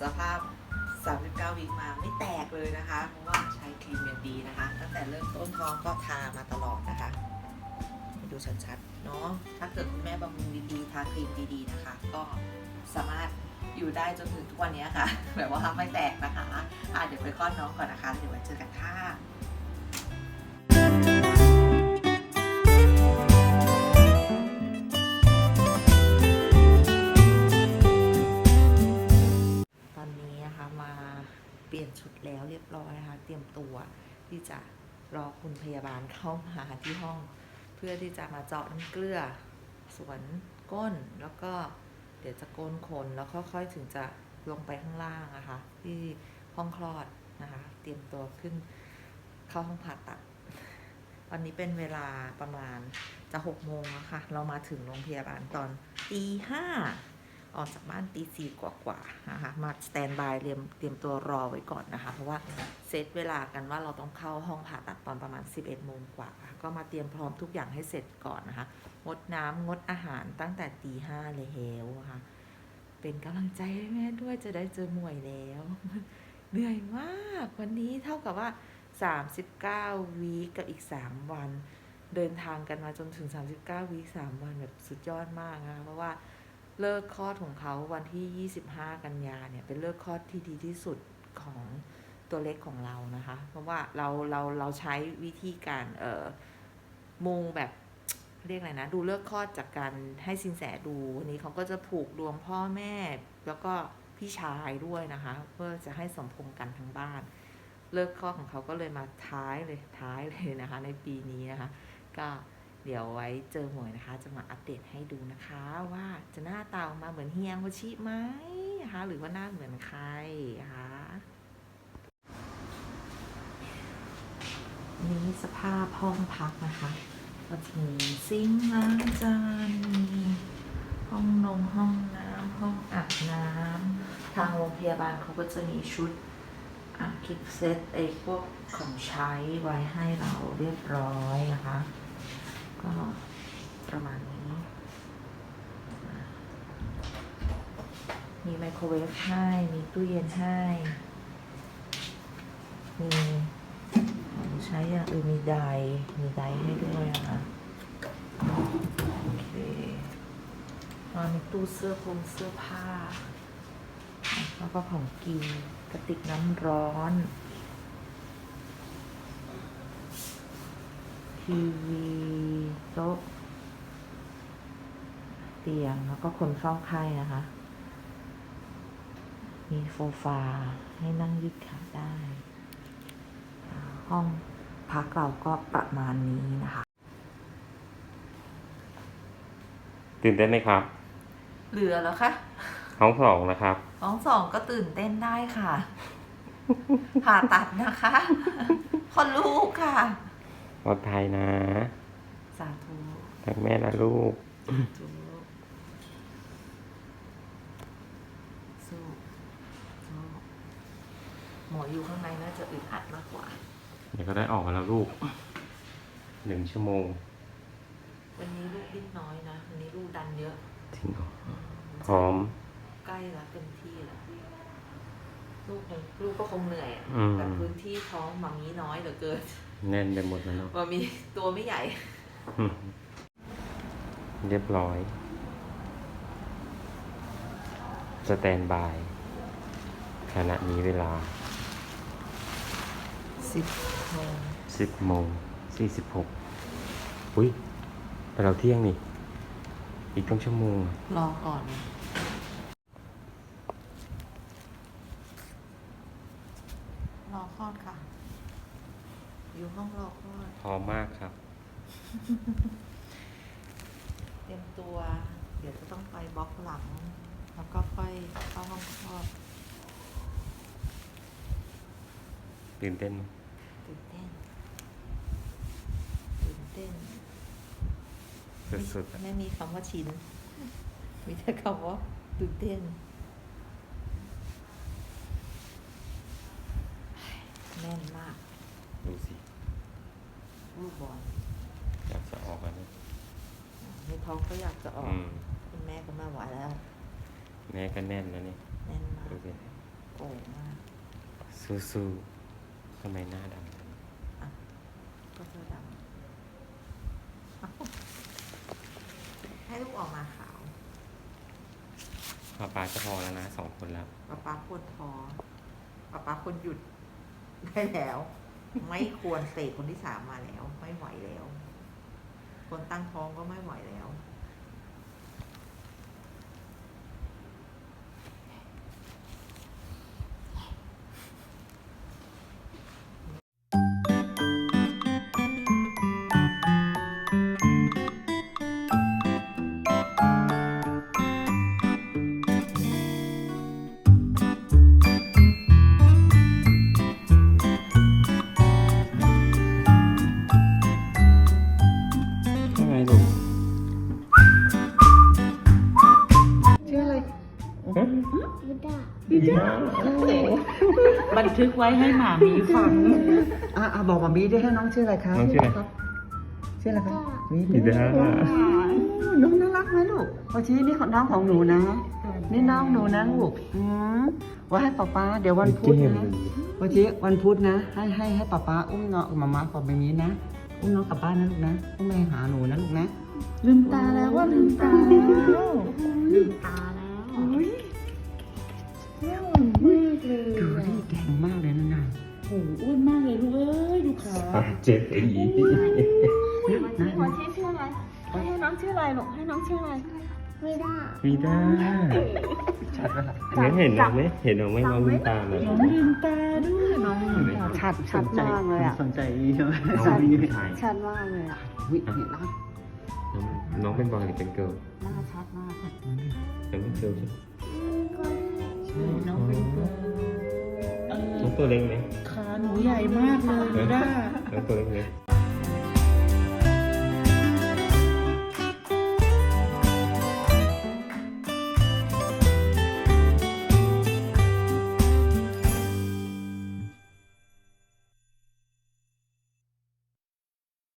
สภาพ 39 วิมาไม่แตกเลยนะคะ เพราะว่าใช้ครีมอย่างดีนะคะ ตั้งแต่เริ่มต้นท้องก็ทามาตลอดนะคะให้ดูชัดๆเนาะถ้าเกิดคุณแม่บำรุงดีๆทาครีมดีๆนะคะ ก็สามารถอยู่ได้จนถึงทุกวันนี้ค่ะ แบบว่าไม่แตกนะคะอะเดี๋ยวไปคลอดน้องก่อนนะคะเดี๋ยวไว้เจอกันค่ะ บร้อยนะคะ เตรียมตัวที่จะรอคุณพยาบาลเข้ามาที่ห้อง เพื่อที่จะมาเจาะน้ำเกลือสวนก้นแล้วก็เดี๋ยวจะโกนขนแล้วค่อยๆถึงจะลงไปข้างล่างนะคะที่ห้องคลอดนะคะ เตรียมตัวขึ้นเข้าห้องผ่าตัดวันนี้เป็นเวลาประมาณจะหกโมงแล้วค่ะ เรามาถึงโรงพยาบาลตอนตีห้า ออกจากบ้านตีสี่กว่าๆนะคะมาสแตนบายเตรียมเตรียมตัวรอไว้ก่อนนะคะ เพราะว่าเซตเวลากันว่าเราต้องเข้าห้องผ่าตัดตอนประมาณ 11โมงกว่า ก็มาเตรียมพร้อมทุกอย่างให้เสร็จก่อนนะคะ งดน้ำงดอาหารตั้งแต่ตีห้าเลยเฮลนะคะเป็นกำลังใจให้แม่ด้วยจะได้เจอมวยแล้ว เหนื่อยมากวันนี้เท่ากับว่า 39 วีกับอีก 3 วัน เดินทางกันมาจนถึง 39 วีค3วันแบบสุดยอดมากนะคะเพราะว่า เลิกคลอดของเขาวันที่ 25 กันยาเนี่ยเป็นเลิกคลอดที่ดีที่สุดของตัวเล็กของเรานะคะ เพราะว่าเราเราเราใช้วิธีการเอ่อมุงแบบเรียกอะไรนะ ดูเลิกคลอดจากการให้สินแสดูวันนี้เขาก็จะผูกดวงพ่อแม่ แล้วก็พี่ชายด้วยนะคะ เพื่อจะให้สมพงษ์กันทั้งบ้าน เลิกคลอดของเขาก็เลยมาท้ายเลยท้ายเลยนะคะ ในปีนี้นะคะ ก็ เดี๋ยวไว้เจอหมวยนะคะ จะมาอัปเดตให้ดูนะคะว่าจะหน้าตาออกมาเหมือนเฮียงวชิไหมนะคะหรือว่าหน้าเหมือนใครนะคะนี่สภาพห้องพักนะคะก็จะมีซิงค์ล้างจานมีห้องนงห้องน้ำห้องอาบน้ำทางโรงพยาบาลเขาก็จะมีชุดอะกิฟเซตไอ้พวกของใช้ไว้ให้เราเรียบร้อยนะคะ ก็ประมาณนี้มีไมโครเวฟให้ มีตู้เย็นให้ มีใช้อย่างอื่นมีไดมีไดให้ด้วยนะคะโอเคมีตู้เสื้อผงเสื้อผ้า แล้วก็ของกินกระติกน้ำร้อน ทีวีโต๊ะเตียงแล้วก็คนเฝ้าไข้นะคะ มีโซฟาให้นั่งยืดขาได้อ่าห้องพักเราก็ประมาณนี้นะคะ ตื่นเต้นไหมครับ เหลือแล้วคะท้องสองนะครับท้องสองก็ตื่นเต้นได้ค่ะ ผ่าตัดนะคะคนลูกค่ะ ปลอดภัยนะ สาธุทั้งแม่และลูกสู้สู้สู้หมออยู่ข้างในน่าจะอึดอัดมากกว่า เดี๋ยวก็ได้ออกมาแล้วลูก หนึ่งชั่วโมง วันนี้ลูกดิ้นน้อยนะ วันนี้ลูกดันเยอะจริงเหรอพร้อม ใกล้แล้วเต็มที่แล้วลูกคงลูกก็คงเหนื่อยอะอืมแต่พื้นที่ท้องมามีน้อยเหลือเกิน แน่นไปหมดแล้วเนาะมามีตัวไม่ใหญ่ เรียบร้อย สแตนบาย ขณะนี้เวลา สิบโมง10โมง46อุ้ยแต่เราเที่ยงนี่ อีกต้องชั่วโมงอะ รอก่อน รอคลอดค่ะ อยู่ห้องรอคลอดพร้อมมากครับ เตรียมตัว เดี๋ยวจะต้องไปบล็อกหลัง แล้วก็ค่อยเข้าห้องคลอดตื่นเต้นไหมตื่นเต้นตื่นเต้นสุดๆอะไม่มีคำว่าชิน มีแต่คำว่าตื่นเต้น แน่นมาก ดูสิ ลูกบอลอยากจะออกแล้วนะในท้องก็อยากจะออก อืมคุณแม่ก็ไม่ไหวแล้วแม่ก็แน่นแล้วนี่แน่นมากโอเคโก่งมากสู้ๆทำไมหน้าดำจังก็เสื้อดำเอ้าให้ลูกออกมาขาวป๊าป๊าจะพอแล้วนะสองคนแล้ว ป๊าป๊าควรพอป๊าป๊าควรหยุดได้แล้ว ไม่ควรเสกคนที่สามมาแล้ว ไม่ไหวแล้ว คนตั้งท้องก็ไม่ไหวแล้ว ลูกชื่ออะไรบันทึกไว้ให้หมามีฟังอะอะบอกมามีได้ให้น้องชื่ออะไรครับน้องชื่ออะไรชื่ออะไรครับมีอีดาน้องน่ารักไหมลูกพอชี้นี่ของน้องของหนูนะ นี่น้องหนูนะลูกอืมไว่าให้ป๊าป๊าเดี๋ยววันพุธนะพอชี้วันพุธนะ ให้ให้ให้ป๊าป๊าอุ้มเงาะกับมาม่ากับแบบนี้นะ อุ้มน้องกลับบ้านนะลูกนะอุ้มไปหาหนูนะลูกนะ ลืมตาแล้วว่าลืมตาแล้วลืมตาแล้วอุ้ยมากเลย ดูดิแดงมากเลยนะนายโอ้โหอ้วนมากเลยลูกเอ้ยดูขา เจ็บอีนะขอชื่อชื่ออะไร ให้น้องชื่ออะไรลูกให้น้องชื่ออะไรวีด้าชัดไหมล่ะงั้นเห็นน้องไหมเห็นน้องไหมน้องลืมตาไหมน้องลืมตาด้วยน้องลืมตา ชัดชัดมากเลยอะสนใจใช่ไหมน้องเป็นผู้ชายชัดมากเลยอะวิเนี่ยนะน้องน้องเป็นบอยหรือเป็นเกิร์ลหน้าชัดมากค่ะน้องเป็นเกิร์ลใช่ไหมน้องเป็นเกิร์ลเอน้องอตัวเล็กไหมขาหนูใหญ่มากเลยดูด้าน้องตัวเล็กไหม